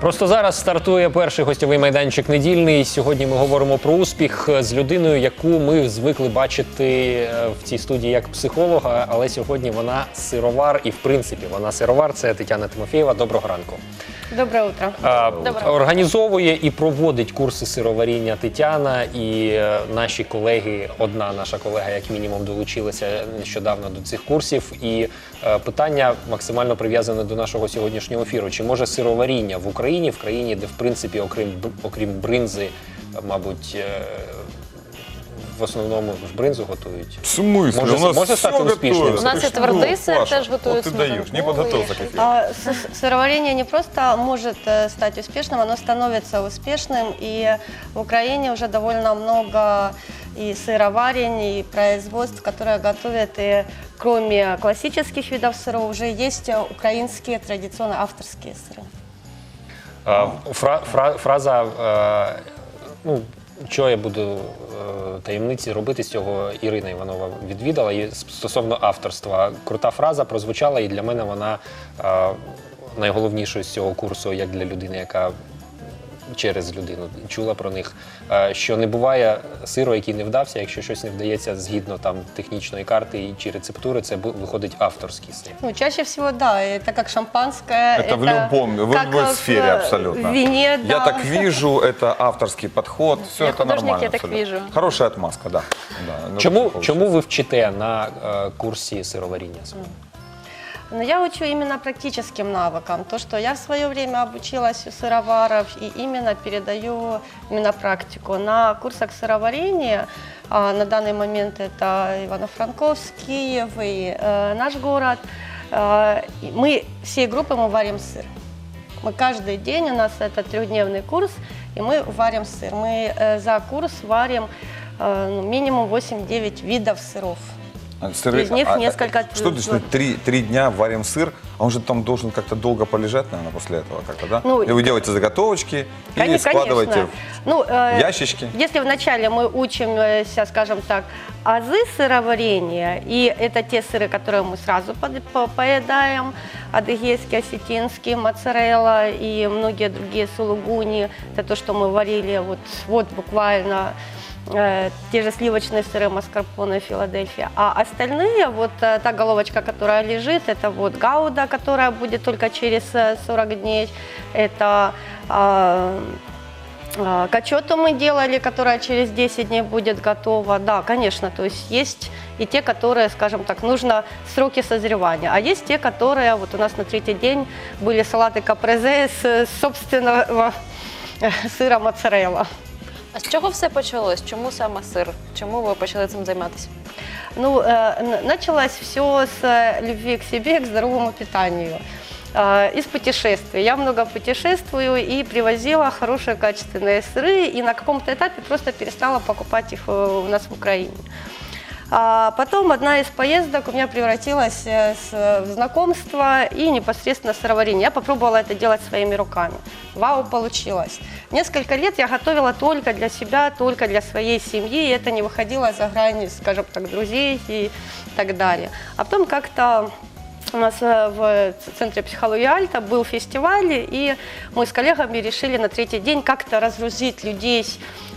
Просто зараз стартує перший гостьовий майданчик недільний. Сьогодні ми говоримо про успіх з людиною, яку ми звикли бачити е, в цій студії як психолога, але сьогодні вона сировар, і в принципі вона сировар. Це Тетяна Тимофєєва. Доброго ранку. Доброе утро. А, Доброго. Організовує і проводить курси сироваріння Тетяна, і е, наші колеги, одна наша колега, як мінімум, долучилася нещодавно до цих курсів. І е, питання максимально прив'язане до нашого сьогоднішнього ефіру: чи може сироваріння в Україні, в країні, де в принципі, окрім б- окрім бринзи, е, мабуть. е, В основному ж бринзу готують. В смысле? Може- у нас може все стати успішним? готовится. У нас Ты и что, твердый сыр Паша? тоже готовят Вот ты сметану. даешь, не Ну, подготовился и- к эфиру. А, с- с- Сыроварение не просто может э, стать успешным, оно становится успешным. И в Украине уже довольно много и сыроварень, и производств, которые готовят, и кроме классических видов сыров, уже есть э, украинские традиционные авторские сыры. Фра, фра, фраза, е, ну, що я буду е, таємниці робити з цього, Ірина Іванова відвідала. І стосовно авторства, крута фраза прозвучала, і для мене вона е, найголовнішою з цього курсу, як для людини, яка через людину чула про них, е, що не буває сиру, який не вдався. Якщо щось не вдається згідно там технічної карти і чи рецептури, це бу- виходить авторський сир. Ну, чаще всего, да, это как шампанское. Это в любом, в как любой в, сфере э, абсолютно. вине, да. Я так вижу, это авторский подход, все Я это художник, нормально. я так абсолютно. вижу. Хорошая отмазка, да. да ну, Чому, получается. чому ви вчите на е, курсі сироваріння? Но я учу именно практическим навыкам. То, что я в свое время обучилась у сыроваров и именно передаю именно практику. На курсах сыроварения а, на данный момент это Ивано-Франковск, Киев и э, наш город. э, мы всей группой мы варим сыр. Мы каждый день, у нас это трехдневный курс, и мы варим сыр. Мы э, за курс варим э, ну, минимум 8-9 видов сыров. А, сыры- из них несколько Что значит три, три дня варим сыр, а он же там должен как-то долго полежать, наверное, после этого как-то, да? Ну, и вы делаете заготовочки и Кони- складываете конечно. Ну, э, в ящички. Если вначале мы учимся, скажем так, азы сыроварения, и это те сыры, которые мы сразу под- по- поедаем, адыгейский, осетинский, моцарелла и многие другие сулугуни, это то, что мы варили вот, вот буквально э, те же сливочные сыры маскарпоне Филадельфия. А остальные, вот э, та головочка, которая лежит, это вот гауда, которая будет только через э, 40 дней, это а, а, Качету мы делали, которая через 10 дней будет готова. Да, конечно, то есть есть и те, которые, скажем так, нужно сроки созревания. А есть те, которые, вот у нас на третий день были салаты капрезе с э, собственного э, сыра моцарелла. А з чого все почалось? Чому саме сир? Чому ви почали цим займатися? Ну, э, н- началось все с э, любви к себе, к здоровому питанию. Э, Из путешествий. Я много путешествую и привозила хорошие качественные сыры, и на каком-то этапе просто перестала покупать их э, у нас в Украине. А потом одна из поездок у меня превратилась э, в знакомство и непосредственно сыроварение. Я попробовала это делать своими руками. Вау, получилось. Несколько лет я готовила только для себя, только для своей семьи, и это не выходило за грани, скажем так, друзей и так далее. А потом как-то у нас э, в центре психологии Альта был фестиваль, и мы с коллегами решили на третий день как-то разгрузить людей,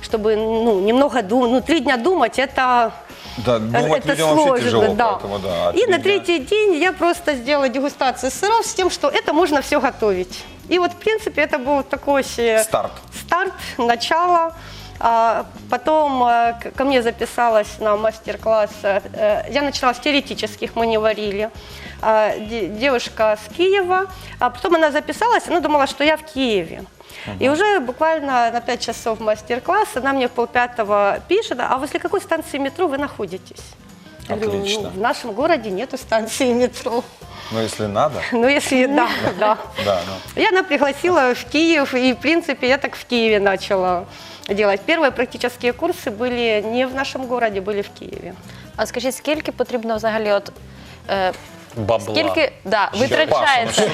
чтобы ну, немного думать. Ну, три дня думать это Да, думать это людям вообще сложно, тяжело, да. поэтому да. И на третий день я просто сделала дегустацию сыров с тем, что это можно все готовить. И вот, в принципе, это был такой Старт. старт, начало. А потом э, ко мне записалась на мастер-класс. э, э, Я начала с теоретических, мы не варили. А, де- Девушка с Киева. А потом она записалась, она думала, что я в Киеве. И уже буквально на 5 часов мастер-класс она мне в полпятого пишет, а возле какой станции метро вы находитесь? Я говорю, Отлично. «Ну, в нашем городе нету станции метро. Ну, если надо, Ну, если да, да. да, ну. И она пригласила в Киев, и, в принципе, я так в Киеве начала делать. Первые практические курсы были не в нашем городе, были в Киеве. А скажіть, скільки потрібно взагалі от. Е, Бабла. скільки да, Щоб витрачається?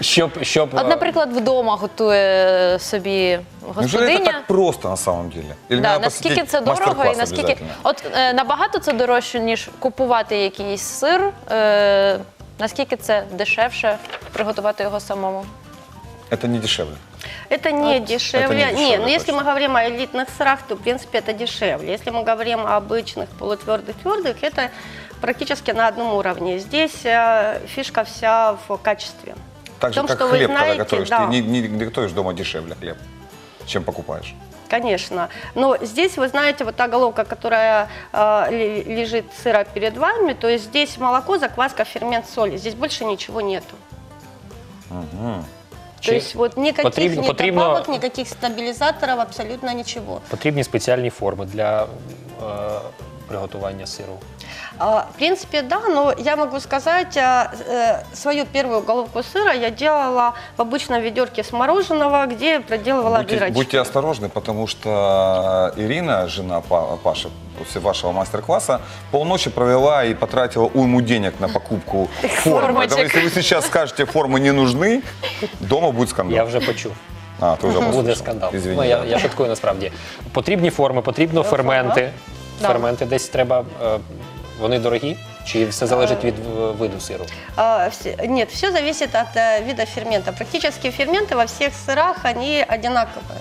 Щоб, щоб, От, е, наприклад, вдома готує собі Неужели это господиня. так просто на самом деле? Или Да, надо наскільки посетить це дорого і мастер-класс наскільки. обязательно? От е, набагато це дорожче, ніж купувати якийсь сир. Е, наскільки це дешевше приготувати його самому? Это не дешевле. Это не дешевле. это не не, дешевле, но если точно. мы говорим о элитных сырах, то, в принципе, это дешевле. Если мы говорим о обычных полутвердых, твердых, это практически на одном уровне. Здесь э, фишка вся в качестве. Так В же, том, как что вы хлеб, когда знаете, готовишь. да. Ты не, не- не готовишь дома дешевле хлеб, чем покупаешь. Конечно. Но здесь, вы знаете, вот та головка, которая э, ли- лежит сыра перед вами, то есть здесь молоко, закваска, фермент, соли. Здесь больше ничего нету. То Чи есть вот никаких потрібно- ни потрібно- добавок, никаких стабилизаторов, абсолютно ничего. Потрібні спеціальні форми для е, приготування сиру. А, В принципе, да, но я могу сказать, а, э, свою первую головку сыра я делала в обычном ведерке с мороженого, где я проделывала Будьте, дырочки. будьте осторожны, потому что Ирина, жена Па- Паши, после вашего мастер-класса, полночи провела и потратила уйму денег на покупку формы. Формочек. Поэтому если вы сейчас скажете, формы не нужны, дома будет скандал. Я вже почув. А, ты уже Буде послушал. скандал. Извини. Ну, я, я шуткую насправді. Потрібні форми, потрібно ферменти. Да. Ферменти десь треба. е, Вони дорогі? Чи все залежить від е, виду сиру? А, вс- Нет, все зависит от э, вида фермента. Практически ферменты во всех сырах, они одинаковые.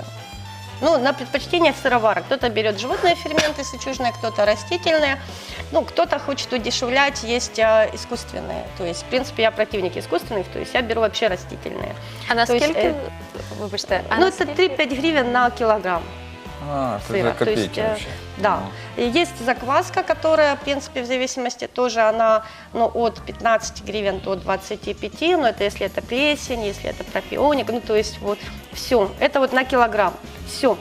Ну, на предпочтение сыровара. Кто-то берет животные ферменты сычужные, кто-то растительные. Ну, кто-то хочет удешевлять, есть э, искусственные. То есть, в принципе, я противник искусственных, то есть я беру вообще растительные. А То есть, наскільки, е, вибачте, а ну, это наскільки- 3-5 гривен на килограмм. А, это сыра. за То копейки есть, э, вообще. Да. И есть закваска, которая, в принципе, в зависимости тоже она ну, от 15 гривен до 25, но это если это плесень, если это пропионик, ну то есть вот все. Это вот на килограмм. Все.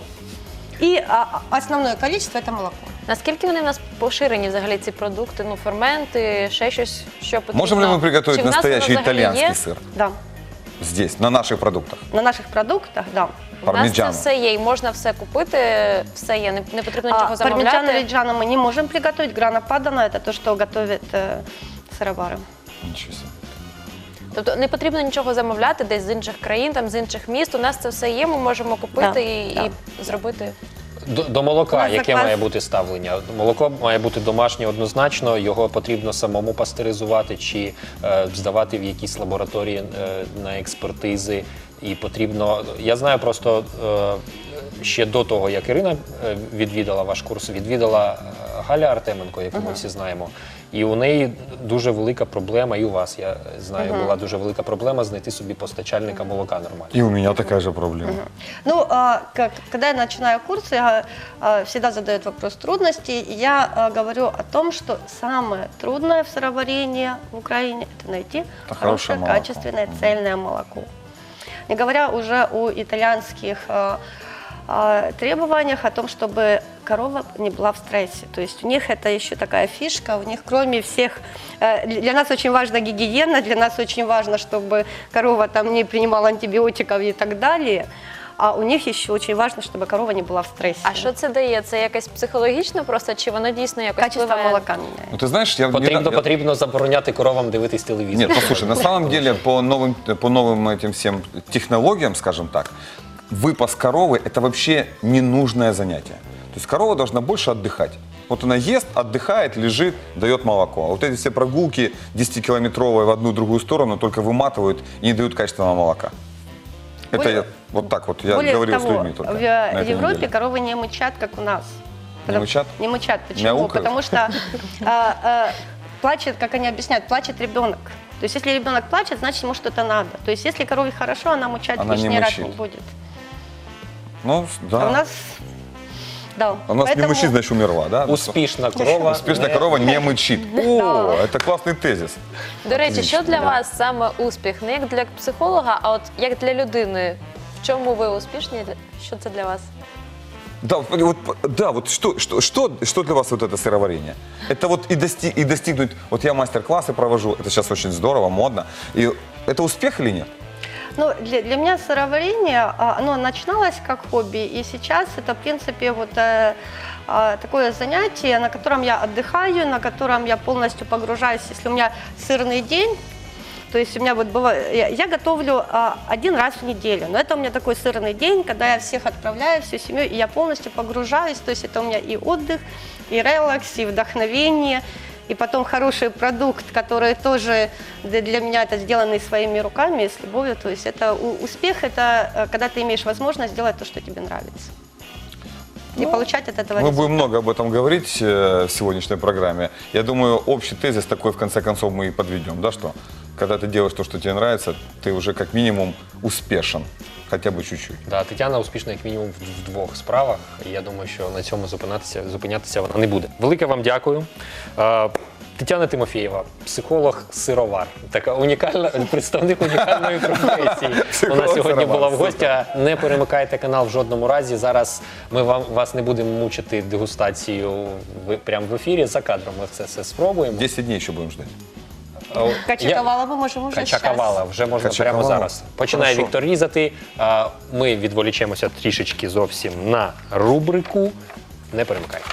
И а, а, основное количество это молоко. Наскільки вони в нас поширені взагалі ці продукти, ну ферменти, ще щось, що потрібно? Можем ли мы приготовить Чи в нас воно настоящий взагалі итальянский є? сыр Да. здесь, на наших продуктах? На наших продуктах, да. У нас це Парміджано. все є, і можна все купити, все є, не, не потрібно нічого А, пармиджано замовляти. реджано мы не можем приготовить. Грана падана это то, что готовят э, сыровары. Ничего себе. Тобто не потрібно нічого замовляти десь з інших країн, там з інших міст. У нас це все є. Ми можемо купити Да, і, да. і зробити. До, до молока, яке заклад... має бути ставлення? Молоко має бути домашнє однозначно, його потрібно самому пастеризувати чи е, здавати в якісь лабораторії е, на експертизи. І потрібно. Я знаю просто е, ще до того, як Ірина е, відвідала ваш курс, відвідала е, Галя Артеменко, яку ми всі знаємо. І у неї дуже велика проблема, і у вас, я знаю, була дуже велика проблема знайти собі постачальника молока нормально. И у меня такая же проблема. Ну, а, как, когда я начинаю курсы, я, а, всегда задают вопрос трудностей. И я а, говорю о том, что самое трудное в сыроварении в Украине – это найти Это хорошее хорошее, молоко. качественное, цельное молоко. Не говоря уже о итальянских а, а, требованиях о том, чтобы корова не была в стрессе. То есть у них это еще такая фишка, у них кроме всех... э, Для нас очень важна гигиена, для нас очень важно, чтобы корова там не принимала антибиотиков и так далее. А у них еще очень важно, чтобы корова не была в стрессе. А що це дає? Це якесь психологічно просто, чи воно дійсно якось Качество впливає? молока меняет. Ну ты знаешь, я... Потрібно, я- потрібно забороняти коровам дивитись телевізор. Нет, послушай, на самом деле по новым, по новым этим всем технологиям, скажем так, выпас коровы – это вообще ненужное занятие. То есть корова должна больше отдыхать. Вот она ест, отдыхает, лежит, дает молоко. А вот эти все прогулки 10-километровые в одну другую сторону только выматывают и не дают качественного молока. Это Более- я, вот так вот, я Более говорил того, с людьми только. в Европе неделе. коровы не мычат, как у нас. Не мычат? Не мычат. Почему? Мяукают? Потому что а, а, плачет, как они объясняют, плачет ребенок. То есть если ребенок плачет, значит ему что-то надо. То есть если корове хорошо, она мучать Она не лишний раз мычит. не будет. Ну, да. А у нас, да. А у нас Поэтому- не мычит, значит умерла, да? Успішна корова. Успешная не- корова не мычит. О, это классный тезис. До речі, що Отлично, для да. вас саме успіх? Не як для психолога, а от як для людини. В чому ви успішні? Що це для вас? Да, вот, вот, да, вот что, что, что, что для вас вот это сыроварение? Это вот и, дости, и достигнуть, вот я мастер-классы провожу, это сейчас очень здорово, модно, и это успех или нет? Ну, для, для меня сыроварение, а, оно начиналось как хобби, и сейчас это, в принципе, вот э, а, такое занятие, на котором я отдыхаю, на котором я полностью погружаюсь. Если у меня сырный день, то есть у меня вот бывает, я, я готовлю а, один раз в неделю, но это у меня такой сырный день, когда я всех отправляю, всю семью, и я полностью погружаюсь, то есть это у меня и отдых, и релакс, и вдохновение, и потом хороший продукт, который тоже для меня это сделанный своими руками, с любовью. То есть это успех, это э, когда ты имеешь возможность сделать то, что тебе нравится. И получать от этого Мы результат. будем много об этом говорить э, в сегодняшней программе. Я думаю, общий тезис такой, в конце концов, мы и подведем, да, что когда ты делаешь то, что тебе нравится, ты уже как минимум успешен, хотя бы чуть-чуть. Да, Тетяна успішна як мінімум в в двох справах. І я думаю, що на цьому зупинятися, зупинятися вона не буде. Велике вам дякую. Е, Тетяна Тимофєєва, психолог-сировар. Така унікальна представник унікальної професії. Вона сьогодні Психолог-сировар, була в гостях. Не перемикайте канал в жодному разі. Зараз ми вам вас не будемо мучити дегустацією в прямо в ефірі. За кадром ми це все спробуємо. 10 дней еще будем ждать. Е, ми можемо вже Качакавала, вже можна Качакавала. прямо зараз. Починає Хорошо. Віктор різати. А Ми відволічемося трішечки зовсім на рубрику. Не перемикайте.